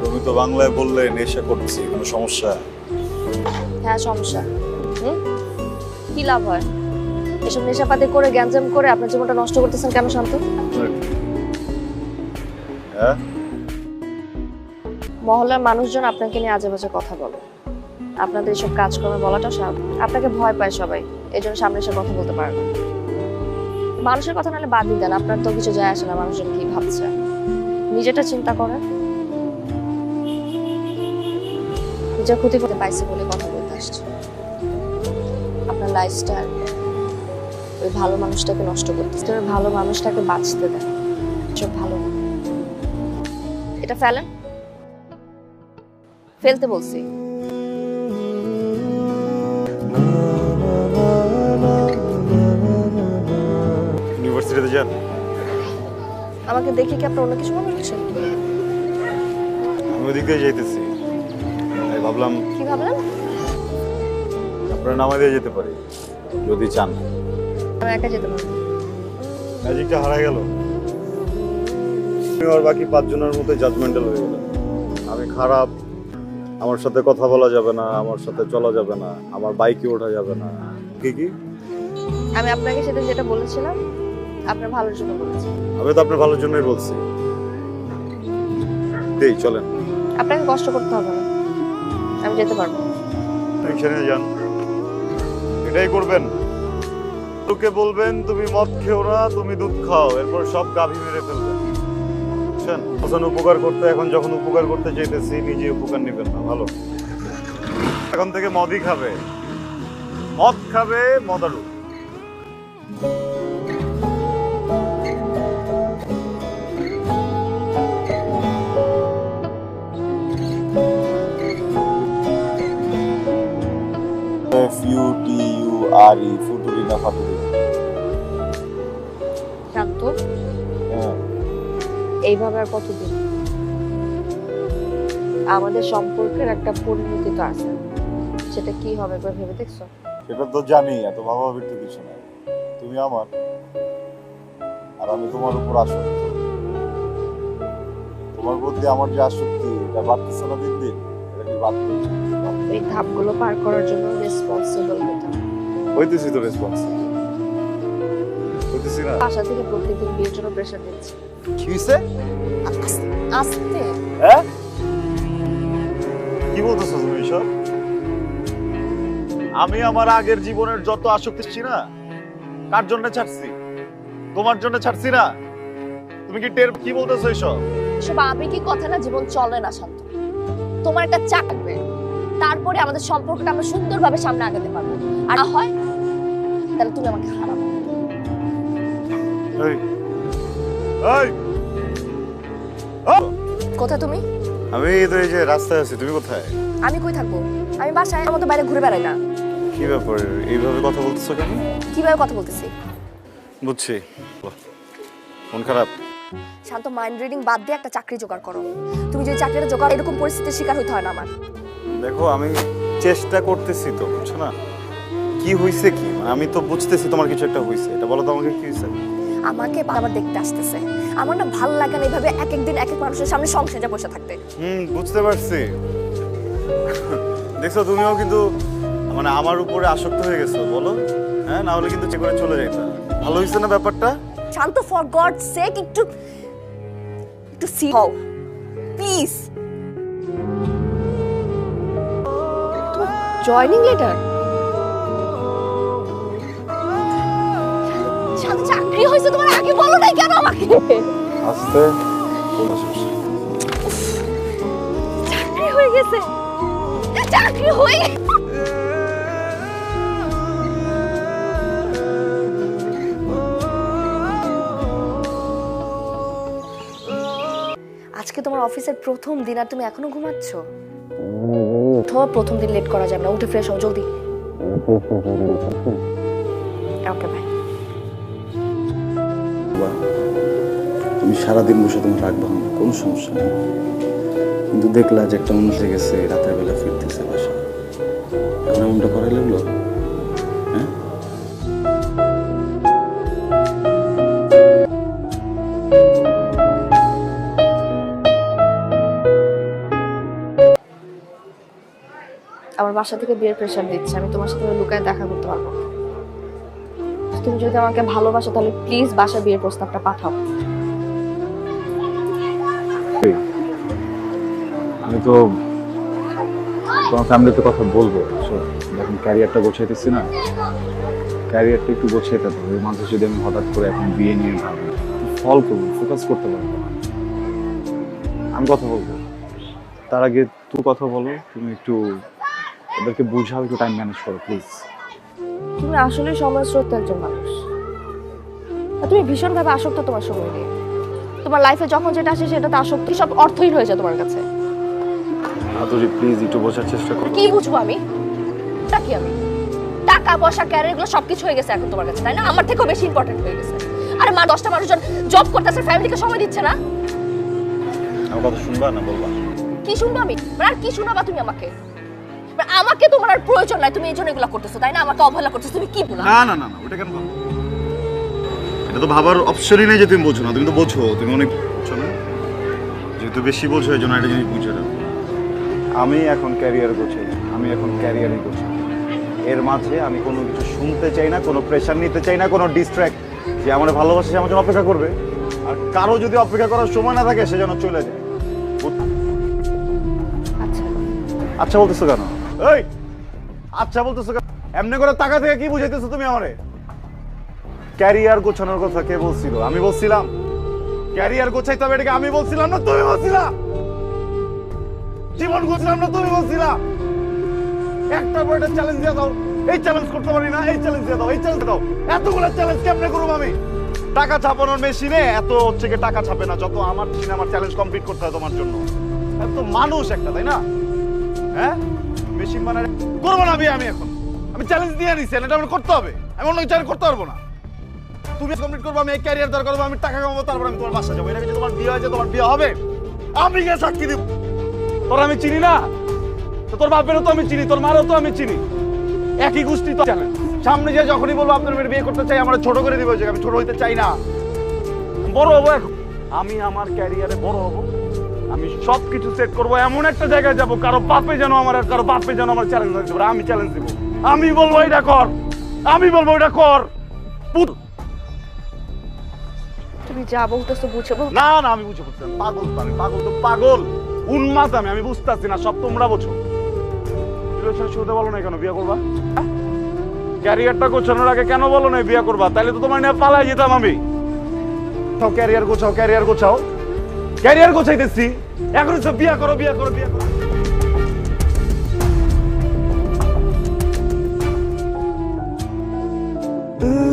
তুমি তো বাংলায় বললে নেশা করছি সমস্যা? হ্যাঁ সমস্যা। কি লাভ হয়? এসব নেশাপাতি করে গ্যাঞ্জাম করে আপনার জীবনটা নষ্ট করতেছেন কেন শান্ত? হ্যাঁ? মহলের মানুষজন আপনাকে নিয়ে আজে বাজে কথা বলে। আপনাদের এসব কাজকর্মে বলাটা আপনাকে ভয় পায় সবাই। এই জন্য সামনে এসে কথা বলতে পারে না। মানুষের কথা নাহলে বাদ দিন আপনার তো কিছু যায় আসে না, মানুষজন কি ভাবছে? নিজেটা চিন্তা করেন। নিজের ক্ষতি করতে পাইছে বলে কথা বলতে আসছে। আপনার লাইফস্টাইল ওই ভালো মানুষটাকে নষ্ট করতেছে। ওই ভালো মানুষটাকে বাঁচতে দেন। সব ভালো এটা ফেলেন? ফেলতে বলছি। ইউনিভার্সিটিতে যান। আমাকে দেখে কি আপনার অন্য কিছু মনে হচ্ছে? আমি ওদিক দিয়ে যাইতেছি। তাই ভাবলাম কি ভাবলেন? আপনার নামা দিয়ে যেতে পারি যদি চান। আমি একা যেতে পারব। ম্যাজিকটা হারা গেল। আর বাকি পাঁচজনের মধ্যে জাজমেন্টাল হয়ে গেল। আমি খারাপ আমার সাথে কথা বলা যাবে না আমার সাথে চলা যাবে না আমার বাইকে ওঠা যাবে না। কি কি? আমি আপনাকে সেদিন যেটা বলেছিলাম আপনার ভালোর জন্য বলেছি। আমি তো আপনার ভালোর জন্যই বলছি। দেই চলেন। আপনাকে কষ্ট করতে হবে না। আমি যেতে পারব। এখানে যান। এটাই করবেন। তোকে বলবেন তুমি মদ খেও না তুমি দুধ খাও। এরপর সব গাভী মেরে ফেলবেন। বুঝছেন? তখন উপকার করতে এখন যখন উপকার করতে চাইতেছি নিজে উপকার নেবেন না ভালো। এখন থেকে মদই খাবে। মদ খাবে Modaru F U T U R E ফুটুরি না ফাটুরি শান্ত হ্যাঁ। এইভাবে আর কতদিন? আমাদের সম্পর্কের একটা পরিণতি তো আছে। সেটা কি হবে একবার ভেবে দেখছ? সেটা তো জানি এত ভাবাভাবির তো কিছু নাই। তুমি আমার আর আমি তোমার উপর আসক্ত। তোমার প্রতি আমার যে আসক্তি এটা বাড়তেছে না দিন দিন? এই ধাপগুলো পার করার জন্য রেসপন্সিবল হতে হইতেছি তো রেসপন্স হইতেছি না। বাসা থেকে প্রতিদিন বিয়ের জন্য প্রেশার দিচ্ছে কি হইছে? আস্তে হ্যাঁ? কি বলতেছো তুমি এসব? আমি আমার আগের জীবনের যত আসক্তি ছি না কার জন্য ছাড়ছি? তোমার জন্য ছাড়ছি না? তুমি কি টের কি বলতেছো এসব? সব আবেগিক কথা না জীবন চলে না শান্ত। তোমার একটা চাকবে তারপরে আমাদের সম্পর্কটা আমরা সুন্দরভাবে সামনে আগাতে পারব। আর না হয় তাহলে তুমি আমাকে হারাবো! কোথায় তুমি? আমি তো এই যে রাস্তায় আছি তুমি কোথায়? আমি কই থাকব? আমি বাসায় মতো বাইরে ঘুরে বেড়াই না। কি ব্যাপার? এইভাবে কথা বলতেছো কেন? কীভাবে কথা বলতেছি? বুঝছি। মন খারাপ। শান্ত মাইন্ড রিডিং বাদ দিয়ে একটা চাকরি জোগাড় করো। তুমি যদি চাকরিটা জোগাড় এরকম পরিস্থিতির শিকার হতে হয় না আমার। দেখো আমি চেষ্টা করতেছি তো বুঝছ না? কি হইছে কি? আমি তো বুঝতেছি তোমার কিছু একটা হইছে। এটা বলো তো আমাকে কি হইছে? আমাকে আবার দেখতে আসতেছে। আমার না ভালো লাগে না এইভাবে এক একদিন এক এক মানুষের সামনে সংসারে বসে থাকতে। হুম বুঝতে পারছি। দেখছ তুমিও কিন্তু মানে আমার উপরে আসক্ত হয়ে গেছো বলো। হ্যাঁ না হলে কিন্তু চেক করে চলে যাইতা। ভালো হইছে না ব্যাপারটা? শান্ত ফর গড সেক একটু একটু সি হও। প্লিজ। Joining letter? চাকরি হয়েছে তোমার আগে বলো নাই কেন আমাকে? আস্তে। চাকরি হয়ে গেছে। চাকরি হয়ে গেছে। আজকে তোমার অফিসের প্রথম দিন আর তুমি এখনও ঘুমাচ্ছ? তোমার প্রথম দিন লেট করা যাবে না, উঠে ফ্রেশ হও, জলদি। ওকে তুমি সারাদিন বসে তোমার রাখবা না কোনো সমস্যা নেই। কিন্তু দেখলা যে একটা হয়ে গেছে রাতের বেলা ফিরতেছে বাসা এমনটা করাই লাগল? বাসা থেকে বিয়ের প্রেশার দিচ্ছে, আমি তোমার সাথে লুকায় দেখা করতে পারব তুমি যদি আমাকে ভালোবাসো, তাহলে প্লিজ বাসা বিয়ের প্রস্তাবটা পাঠাও। আমি তো তোমার ফ্যামিলিতে কথা বলব এখন ক্যারিয়ারটা গোছাইতেছি না। ক্যারিয়ারটা একটু গোছাইতে হবে। মাঝে যদি আমি হঠাৎ করে এখন বিয়ে নিয়ে ভাবি, ফল করব ফোকাস করতে পারব আমি কথা বলব। তার আগে তুই কথা বলো, তুমি একটু ওদেরকে বুঝাও একটু টাইম ম্যানেজ করো প্লিজ তুমি আসলে সমাজশ্রদ্ধ একজন মানুষ। আর তুমি ভীষণভাবে আসক্ত তোমার সময় নিয়ে। তোমার লাইফে যখন যেটা আসে সেটাতে আসক্তি সব অর্থহীন হয়ে যায় তোমার কাছে। আদরি প্লিজ একটু বোঝার চেষ্টা করো। কি বুঝব আমি? তা কি আমি? টাকা পয়সা ক্যারিয়ার এগুলো সবকিছু হয়ে গেছে এখন তোমার কাছে তাই না? আমার থেকেও বেশি ইম্পর্টেন্ট হয়ে গেছে। আরে মা দশটা মানুষজন জব করতেছে ফ্যামিলিকে সময় দিচ্ছে না? আমার কথা শুনবা না বলবা? কি শুনব আমি? আর কি শোনাবা তুমি আমাকে? আমাকে তোমার আর প্রয়োজন নাই তুমি এই জন্য এগুলো করতেছো তাই না? আমাকে অবহেলা করতেছো তুমি কি বলা? না না না না ওটা কেন ভাবো এটা তো ভাবার অপশনই নেই যে তুমি বোঝো না তুমি তো বোঝো তুমি অনেক বোঝো না। যেহেতু বেশি বোঝো এই জন্য একটা জিনিস বুঝে না। আমি এখন ক্যারিয়ার গোছাই আমি এখন ক্যারিয়ারই গোছাই এর মাঝে আমি কোনো কিছু শুনতে চাই না কোনো প্রেশার নিতে চাই না কোনো ডিস্ট্র্যাক্ট যে আমার ভালোবাসে সে আমার জন্য অপেক্ষা করবে। আর কারও যদি অপেক্ষা করার সময় না থাকে সে যেন চলে যায়। আচ্ছা। আচ্ছা বলতেছো কেন? এই আচ্ছা বলতেছো এমনি করে টাকা থেকে কি বুঝাইতেছো তুমি আমারে? ক্যারিয়ার গোছানোর কথা কে বলছিল? আমি বলছিলাম। ক্যারিয়ার গোছাইতে হবে এটাকে আমি বলছিলাম না তুমি বলছিলা। জীবন গোছালাম না তুমি বলছিলা। একটার পর একটা চ্যালেঞ্জ দিয়ে দাও। এই চ্যালেঞ্জ করতে পারি না, এই চ্যালেঞ্জ দিয়ে দাও, এই চ্যালেঞ্জ দাও। এতগুলো চ্যালেঞ্জ কেমনে করব আমি? টাকা ছাপানোর মেশিনে এত হচ্ছে কি টাকা ছাপে না, যত আমার মেশিনে আমার চ্যালেঞ্জ কমপ্লিট করতে হয় তোমার জন্য। এত মানুষ একটা, তাই না? হ্যাঁ? মেশিন করব না আমি এখন। আমি চ্যালেঞ্জ দিয়ে নিছি এটা আমার করতে হবে। আমি অন্য চ্যালেঞ্জ করতে পারব না। তুমি কমপ্লিট করব, আমি এই ক্যারিয়ার দরকার করব, আমি টাকা কামাবো, তারপর আমি তোমার বাসা যাব। এটা যদি তোমার বিয়ে হয়েছে, তোমার বিয়ে হবে। আমি গিয়ে সাক্ষী দিব। তোর আমি চিনি না? তোর বাপেরও তো আমি চিনি, তোর মারও তো আমি চিনি। একই গোষ্ঠী তো চ্যালেঞ্জ সামনে যে যখনই বলব আপনার মেয়ের বিয়ে করতে চাই, আমার ছোট করে দিবে আমি ছোট হইতে চাই না। বড় হব এখন। আমি আমার ক্যারিয়ারে বড় হব। আমি সব কিছু সেট করব এমন একটা জায়গায় যাব কারও বাপে যেন আমার কারও বাপে যেন আমার চ্যালেঞ্জ দিতে পারে। আমি চ্যালেঞ্জ দিব। আমি বলব এটা কর। আমি বলব এটা কর। তুমি যা বলতেছো বুঝে বল। না না আমি বুঝে বুঝতে পাগল তো আমি পাগল তো পাগল। উন্মাদ আমি আমি বুঝতেছি না সব তোমরা বোঝো। রিলেশন শুরুতে বলো না কেন বিয়ে করবা? ক্যারিয়ারটা গোছানোর আগে কেন বলো না বিয়ে করবা? তাহলে তো তোমার নিয়ে পালাই যেতাম আমি। ক্যারিয়ার গোছাও ক্যারিয়ার গোছাও। ক্যারিয়ার গোছাইতেছি। এখন সব বিয়া করো বিয়া করো বিয়া করো। ও